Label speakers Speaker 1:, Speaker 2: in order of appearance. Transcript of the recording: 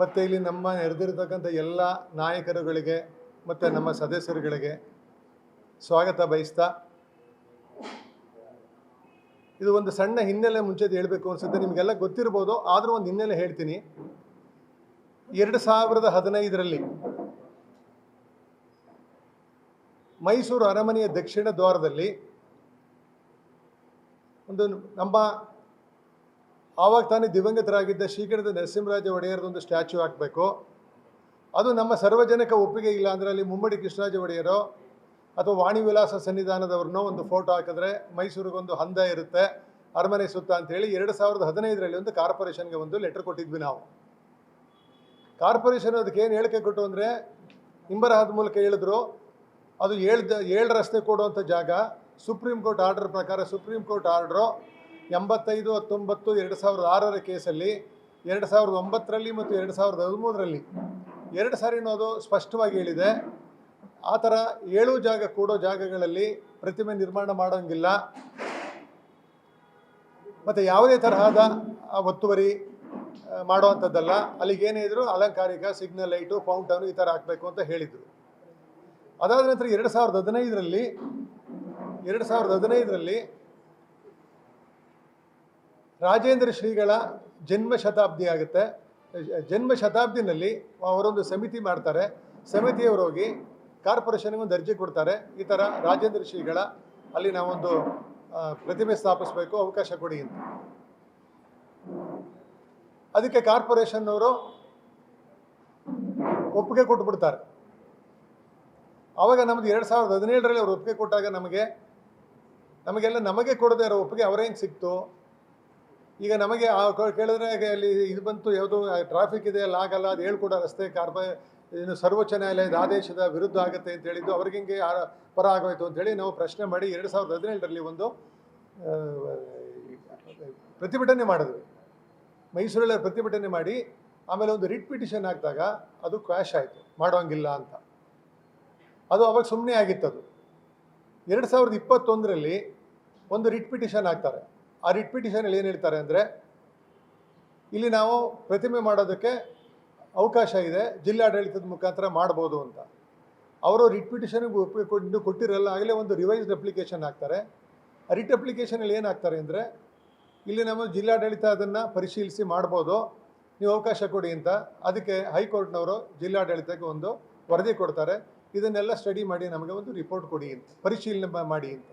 Speaker 1: ಮತ್ತು ಇಲ್ಲಿ ನಮ್ಮ ನೆರೆದಿರ್ತಕ್ಕಂಥ ಎಲ್ಲ ನಾಯಕರುಗಳಿಗೆ ಮತ್ತು ನಮ್ಮ ಸದಸ್ಯರುಗಳಿಗೆ ಸ್ವಾಗತ ಬಯಸ್ತಾ ಇದು ಒಂದು ಸಣ್ಣ ಹಿನ್ನೆಲೆ ಮುಂಚೆ ಹೇಳಬೇಕು ಅನಿಸುತ್ತೆ. ನಿಮಗೆಲ್ಲ ಗೊತ್ತಿರ್ಬೋದು, ಆದರೂ ಒಂದು ಹಿನ್ನೆಲೆ ಹೇಳ್ತೀನಿ. ಎರಡು ಸಾವಿರದ ಹದಿನೈದರಲ್ಲಿ ಮೈಸೂರು ಅರಮನೆಯ ದಕ್ಷಿಣ ದ್ವಾರದಲ್ಲಿ ಒಂದು ನಮ್ಮ ಆವಾಗ ತಾನೇ ದಿವಂಗತರಾಗಿದ್ದ ಶ್ರೀಕಂಠದ ನರಸಿಂಹರಾಜ ಒಡೆಯರದೊಂದು ಸ್ಟ್ಯಾಚ್ಯೂ ಹಾಕಬೇಕು. ಅದು ನಮ್ಮ ಸರ್ವಜನಕ ಒಪ್ಪಿಗೆ ಇಲ್ಲ ಅಂದರೆ ಅಲ್ಲಿ ಮುಮ್ಮಡಿ ಕೃಷ್ಣರಾಜ ಒಡೆಯರು ಅಥವಾ ವಾಣಿ ವಿಲಾಸ ಸನ್ನಿಧಾನದವ್ರನ್ನೋ ಒಂದು ಫೋಟೋ ಹಾಕಿದ್ರೆ ಮೈಸೂರಿಗೊಂದು ಹಂದ ಇರುತ್ತೆ, ಅರಮನೆ ಸುತ್ತ ಅಂತೇಳಿ ಎರಡು ಸಾವಿರದ ಹದಿನೈದರಲ್ಲಿ ಒಂದು ಕಾರ್ಪೊರೇಷನ್ಗೆ ಒಂದು ಲೆಟರ್ ಕೊಟ್ಟಿದ್ವಿ ನಾವು. ಕಾರ್ಪೊರೇಷನ್ ಅದಕ್ಕೆ ಏನು ಹೇಳಿಕೆ ಕೊಟ್ಟು ಅಂದರೆ ಹಿಂಬರಹದ ಮೂಲಕ ಹೇಳಿದ್ರು, ಅದು ಏಳ್ದ ಏಳು ರಸ್ತೆ ಕೊಡುವಂಥ ಜಾಗ, ಸುಪ್ರೀಂ ಕೋರ್ಟ್ ಆರ್ಡರ್ ಪ್ರಕಾರ ಸುಪ್ರೀಂ ಕೋರ್ಟ್ ಆರ್ಡ್ರು ಎಂಬತ್ತೈದು, ಹತ್ತೊಂಬತ್ತು, ಎರಡು ಸಾವಿರದ ಆರರ ಕೇಸಲ್ಲಿ, ಎರಡು ಸಾವಿರದ ಒಂಬತ್ತರಲ್ಲಿ ಮತ್ತು ಎರಡು ಸಾವಿರದ ಹದಿಮೂರರಲ್ಲಿ. ಎರಡು ಸಾರಿನೂ ಅದು ಸ್ಪಷ್ಟವಾಗಿ ಹೇಳಿದೆ. ಆ ಥರ ಏಳು ಜಾಗ ಕೂಡೋ ಜಾಗಗಳಲ್ಲಿ ಪ್ರತಿಮೆ ನಿರ್ಮಾಣ ಮಾಡೋಂಗಿಲ್ಲ. ಮತ್ತು ಯಾವುದೇ ತರಹದ ಒತ್ತುವರಿ ಮಾಡುವಂಥದ್ದಲ್ಲ. ಅಲ್ಲಿಗೆ ಏನೇ ಇದ್ರು ಅಲಂಕಾರಿಕ, ಸಿಗ್ನಲ್ ಲೈಟು, ಫೌಂಟನು ಈ ಥರ ಹಾಕಬೇಕು ಅಂತ ಹೇಳಿದರು. ಅದಾದ ನಂತರ ಎರಡು ಸಾವಿರದ ಹದಿನೈದರಲ್ಲಿ, ಎರಡು ಸಾವಿರದ ಹದಿನೈದರಲ್ಲಿ ರಾಜೇಂದ್ರ ಶ್ರೀಗಳ ಜನ್ಮ ಶತಾಬ್ದಿ ಆಗುತ್ತೆ. ಜನ್ಮ ಶತಾಬ್ದಿನಲ್ಲಿ ಅವರೊಂದು ಸಮಿತಿ ಮಾಡ್ತಾರೆ. ಸಮಿತಿಯವರು ಹೋಗಿ ಕಾರ್ಪೊರೇಷನ್ಗೆ ಒಂದು ಅರ್ಜಿ ಕೊಡ್ತಾರೆ. ಈ ಥರ ರಾಜೇಂದ್ರ ಶ್ರೀಗಳ ಅಲ್ಲಿ ನಾವೊಂದು ಪ್ರತಿಮೆ ಸ್ಥಾಪಿಸಬೇಕು, ಅವಕಾಶ ಕೊಡಿ ಅಂತ. ಅದಕ್ಕೆ ಕಾರ್ಪೊರೇಷನ್ನವರು ಒಪ್ಪಿಗೆ ಕೊಟ್ಬಿಡ್ತಾರೆ. ಆವಾಗ ನಮ್ದು ಎರಡು ಸಾವಿರದ ಹದಿನೇಳರಲ್ಲಿ ಅವ್ರು ಒಪ್ಪಿಗೆ ಕೊಟ್ಟಾಗ ನಮಗೆ, ನಮಗೆಲ್ಲ ನಮಗೆ ಕೊಡದೇ ಇರೋ ಒಪ್ಪಿಗೆ ಅವರೇನು ಸಿಕ್ತು. ಈಗ ನಮಗೆ ಆ ಕೇಳಿದ್ರೆ ಅಲ್ಲಿ ಇದು ಬಂತು, ಯಾವುದೋ ಟ್ರಾಫಿಕ್ ಇದೆ ಅಲ್ಲಿ ಆಗಲ್ಲ, ಅದು ಹೇಳ್ಕೊಡ ರಸ್ತೆ ಕಾರ್ಪ ಏನು ಸರ್ವೋಚ್ಚ ನ್ಯಾಯಾಲಯದ ಆದೇಶದ ವಿರುದ್ಧ ಆಗುತ್ತೆ ಅಂತ ಹೇಳಿದ್ದು, ಅವ್ರಿಗೆ ಹಿಂಗೆ ಪರ ಆಗೋಯ್ತು ಅಂತೇಳಿ ನಾವು ಪ್ರಶ್ನೆ ಮಾಡಿ ಎರಡು ಸಾವಿರದ ಹದಿನೇಳರಲ್ಲಿ ಒಂದು ಪ್ರತಿಭಟನೆ ಮಾಡಿದ್ವಿ. ಮೈಸೂರಲ್ಲಿ ಪ್ರತಿಭಟನೆ ಮಾಡಿ, ಆಮೇಲೆ ಒಂದು ರಿಟ್ ಪಿಟಿಷನ್ ಹಾಕಿದಾಗ ಅದು ಕ್ವಾಶ್ ಆಯಿತು, ಮಾಡೋಂಗಿಲ್ಲ ಅಂತ. ಅದು ಅವಾಗ ಸುಮ್ಮನೆ ಆಗಿತ್ತು ಅದು ಎರಡು ಸಾವಿರದ ಇಪ್ಪತ್ತೊಂದರಲ್ಲಿ ಒಂದು ರಿಟ್ ಪಿಟಿಷನ್ ಹಾಕ್ತಾರೆ. ಆ ರಿಟ್ ಪಿಟಿಷನಲ್ಲಿ ಏನು ಹೇಳ್ತಾರೆ ಅಂದರೆ, ಇಲ್ಲಿ ನಾವು ಪ್ರತಿಮೆ ಮಾಡೋದಕ್ಕೆ ಅವಕಾಶ ಇದೆ, ಜಿಲ್ಲಾಡಳಿತದ ಮುಖಾಂತರ ಮಾಡ್ಬೋದು ಅಂತ. ಅವರು ರಿಟ್ ಕೊಟ್ಟು ಕೊಟ್ಟಿರಲ್ಲ, ಆಗಲೇ ಒಂದು ರಿವೈಸ್ಡ್ ಅಪ್ಲಿಕೇಶನ್ ಹಾಕ್ತಾರೆ. ಆ ರಿಟ್ ಅಪ್ಲಿಕೇಶನಲ್ಲಿ ಏನು ಹಾಕ್ತಾರೆ ಅಂದರೆ, ಇಲ್ಲಿ ನಮ್ಮ ಜಿಲ್ಲಾಡಳಿತ ಅದನ್ನು ಪರಿಶೀಲಿಸಿ ಮಾಡ್ಬೋದು, ನೀವು ಅವಕಾಶ ಕೊಡಿ ಅಂತ. ಅದಕ್ಕೆ ಹೈಕೋರ್ಟ್ನವರು ಜಿಲ್ಲಾಡಳಿತಕ್ಕೆ ಒಂದು ವರದಿ ಕೊಡ್ತಾರೆ. ಇದನ್ನೆಲ್ಲ ಸ್ಟಡಿ ಮಾಡಿ ನಮಗೆ ಒಂದು ರಿಪೋರ್ಟ್ ಕೊಡಿ ಅಂತ, ಪರಿಶೀಲನೆ ಮಾಡಿ ಅಂತ.